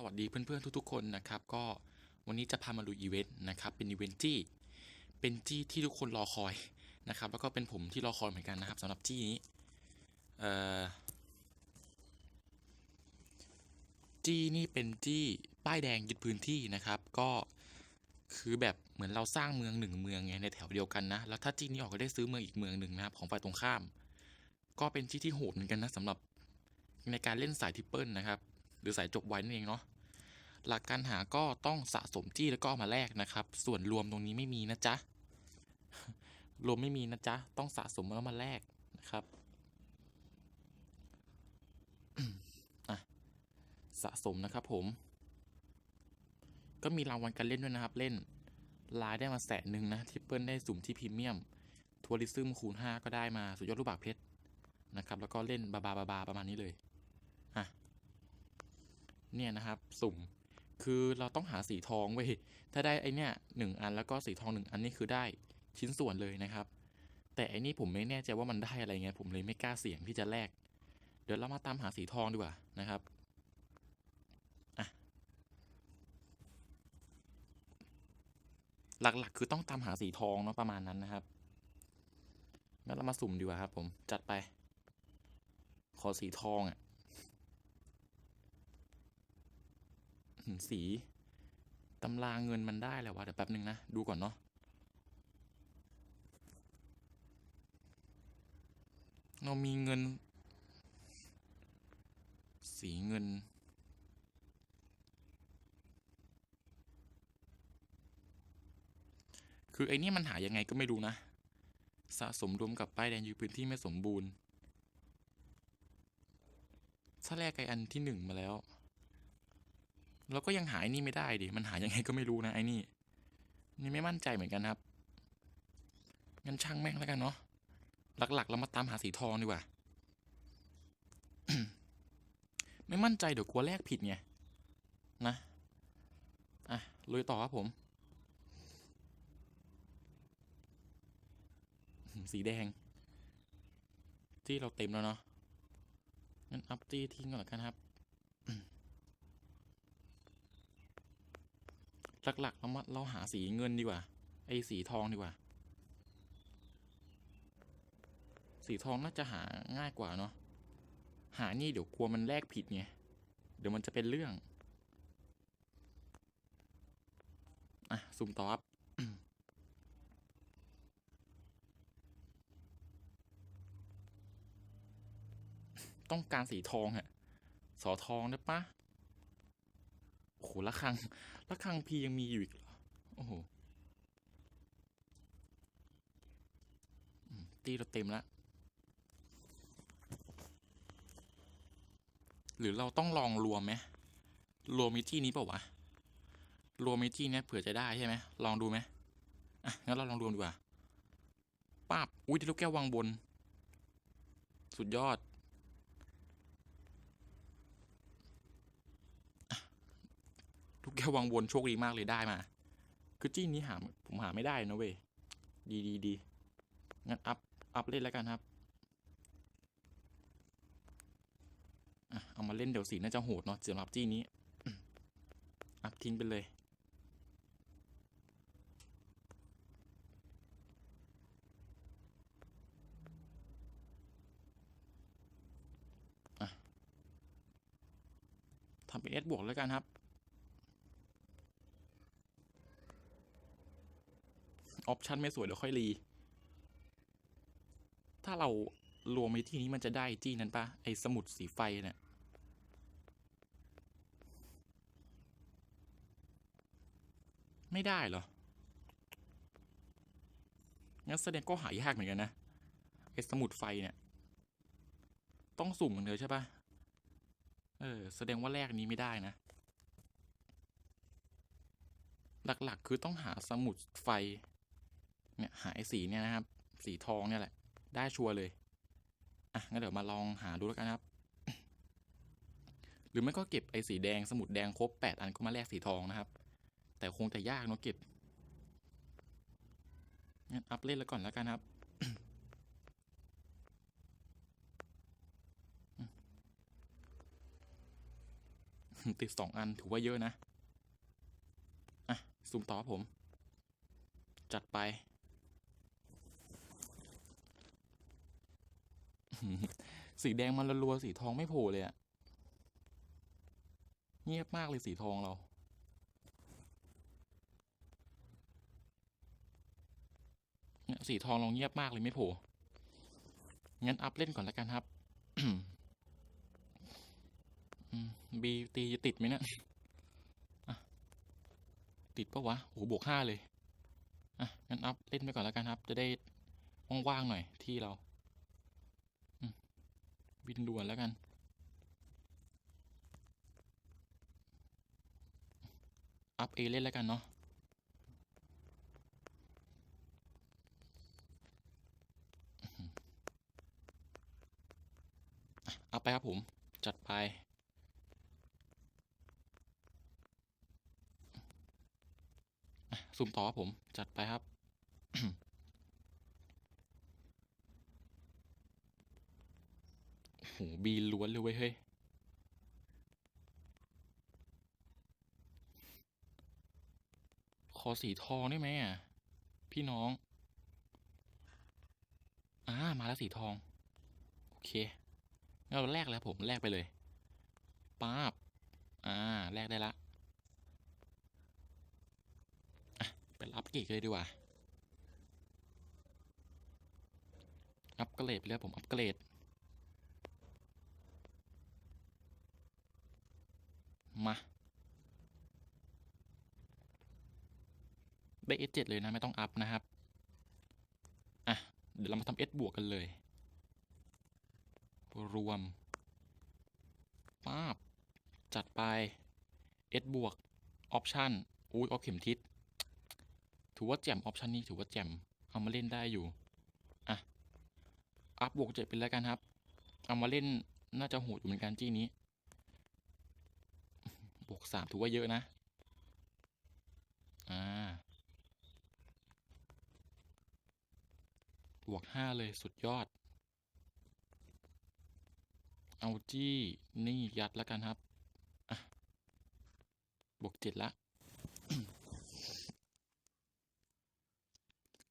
สวัสดีเพื่อนๆทุกๆคนนะครับก็วันนี้จะพามาดูอีเวนต์นะครับเป็นอีเวนต์ที่เป็นจี้ที่ทุกคนรอคอยนะครับแล้วก็เป็นผมที่รอคอยเหมือนกันนะครับสำหรับจี้นี้เอ่อจี้นี่เป็นจี้ป้ายแดงยึดพื้นที่นะครับก็คือแบบเหมือนเราสร้างเมืองหนึ่งเมืองไงในแถวเดียวกันนะแล้วถ้าจี้นี้ออกก็ได้ซื้อเมืองอีกเมืองหนึ่งนะครับของฝ่ายตรงข้าม ก็เป็นจี้ที่โหดเหมือนกันนะสำหรับในการเล่นสายทิปเปิลนะครับ หรือสายจบไว้นั่นเองเนาะหลักการหาก็ต้องสะสมจี้แล้วก็มาแลกนะครับ ส่วนรวมตรงนี้ไม่มีนะจ๊ะ รวมไม่มีนะจ๊ะ ต้องสะสมแล้วมาแลกนะครับอะสะสมนะครับผม ก็มีรางวัลการเล่นด้วยนะครับ เล่นลายได้มาแสนหนึ่งนะทิปเปิลได้สุ่มที่พรีเมียมทัวริซึมคูณ 5 ก็ได้มาสุดยอดลูกบาศก์เพชรนะครับ แล้วก็เล่นบาบาบาบาประมาณนี้เลย เนี่ยนะครับสุ่มคือเราต้องหาสีทองเว้ยถ้าได้ไอเนี่ยหนึ่งอันแล้วก็สีทองหนึ่งอันนี่คือได้ชิ้นส่วนเลยนะครับ แต่ไอนี่ผมไม่แน่ใจว่ามันได้อะไรไงผมเลยไม่กล้าเสี่ยงที่จะแลกเดี๋ยวเรามาตามหาสีทองดีกว่านะครับอะหลักๆ คือต้องตามหาสีทองเนาะประมาณนั้นนะครับ งั้นเรามาสุ่มดีกว่าครับผม จัดไป ขอสีทองอะ สีตำราเงินมันได้และวะเดี๋ยวแป๊บนึงนะ ดูก่อนเนาะเรามีเงิน สีเงิน คือไอ้นี่มันหายังไงก็ไม่รู้นะ สะสมรวมกับป้ายแดงอยู่พื้นที่ไม่สมบูรณ์ถ้าแรกไออันที่หนึ่งมาแล้ว เราก็ยังหาไอ้นี่ไม่ได้ดิ มันหายยังไงก็ไม่รู้นะไอ้นี่ นี่ไม่มั่นใจเหมือนกันครับงั้นช่างแม่งแล้วกันเนาะ หลักๆ เรามาตามหาสีทองดีกว่า ไม่มั่นใจเดี๋ยวกลัวแลกผิดไง นะ อะลุยต่อครับผม สีแดง ที่เราเต็มแล้วเนาะ งั้นอัพตี้ทิ้งก่อนละกันครับ หลักๆเรามาเราหาสีเงินดีกว่า ไอ้สีทองดีกว่า สีทองน่าจะหาง่ายกว่าเนาะ หานี่เดี๋ยวกลัวมันแลกผิดไง เดี๋ยวมันจะเป็นเรื่อง อะสุ่มต่อครับต้องการสีทองฮะสอทองได้ปะ โอ้โหละครังละครังพียังมีอยู่อีกเหรอ โอ้โหตีเราเต็มแล้ว หรือเราต้องลองรวมไหมรวมมิที่นี้เปล่าวะ รวมมิที่เนี้ยเผื่อจะได้ใช่ไหมลองดูไหมอะงั้นเราลองรวมดีกว่าป้าบอุ้ยที่ลูกแก้ววางบน สุดยอด ทุก แกววางบนโชคดีมากเลยได้มา คือจี้นี้หาผมหาไม่ได้นะเว้ยดีดีดีงั้นอัพอัพเล่นแล้วกันครับอเอามาเล่นเดี๋ยวสีน่าจะโหดเนาะสำหรับจี้นี้ อัพทิ้งไปเลยทำเป็นเอสบวกแล้วกันครับ ออปชันไม่สวยเดี๋ยวค่อยรี ถ้าเรารวมในที่นี้มันจะได้จี้นั้นปะไอสมุดสีไฟเนี่ยไม่ได้เหรอ งั้นแสดงก็หายากเหมือนกันนะไอสมุดไฟเนี่ย ต้องสุ่มเหมือนเดิมใช่ปะเออ แสดงว่าแรกนี้ไม่ได้นะ หลักๆคือต้องหาสมุดไฟ เนี่ยหาไอ้สีเนี่ยนะครับ สีทองเนี่ยแหละ ได้ชัวร์เลย อะงั้นเดี๋ยวมาลองหาดูแล้วกันครับ หรือไม่ก็เก็บไอ้สีแดงสมุดแดงครบแปดอันก็มาแลกสีทองนะครับ แต่คงจะยากเนาะเก็บงั้นอัพเล่นแล้วก่อนแล้วกันครับติดสองอันถือว่าเยอะนะ อะ ซูมต่อบผม จัดไป สีแดงมันรัวๆสีทองไม่โผล่เลยอะเงียบมากเลยสีทองเรา เนี่ยสีทองเราเงียบมากเลยไม่โผล่งั้นอัพเล่นก่อนแล้วกันครับบีตีจะติดไหมเนะอะติดปะวะโอ้โหบวกห้าเลย อะงั้นอัพเล่นไปก่อนแล้วกันครับ จะได้ว่างๆหน่อยที่เรา บินด่วนแล้วกัน อัพเอเล่นแล้วกันเนาะเอาไปครับผม จัดไปอะซูมต่อครับผม จัดไปครับ โอ้โหบีล้วนเลยเว้ยเฮ้ยขอสีทองได้ไหมอะ พี่น้อง อ่า มาแล้วสีทอง โอเคงั้นเราแลกแล้วผมแลกไปเลยป๊าบอ่า แลกได้ละไปรับเกรดเลยดีกว่า อัปเกรดไปแล้วผมอัปเกรด มาได้ S7 เลยนะไม่ต้องอัพนะครับ อะ เดี๋ยวเรามาทำ S บวกกันเลย รวมป้าบ จัดไป S บวก ออปชันอุ้ยออฟเข็มทิศ ถือว่าแจ่มออปชันนี้ถือว่าแจ่ม เอามาเล่นได้อยู่ อะ อัพบวกเจ็ดเป็นแล้วกันครับ เอามาเล่นน่าจะโหดอยู่เหมือนกันจี้นี้ บวกสามถือว่าเยอะนะ อ่า บวกห้าเลยสุดยอด เอาจี้ นี่ยัดแล้วกันครับ อะ บวกเจ็ดละ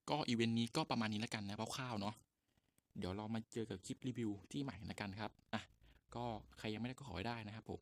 ก็อีเวนต์นี้ก็ประมาณนี้แล้วกันนะคร่าวๆเนาะ เดี๋ยวเรามาเจอกับคลิปรีวิวที่ใหม่แล้วกันครับ อะ ก็ใครยังไม่ได้ก็ขอได้นะครับผม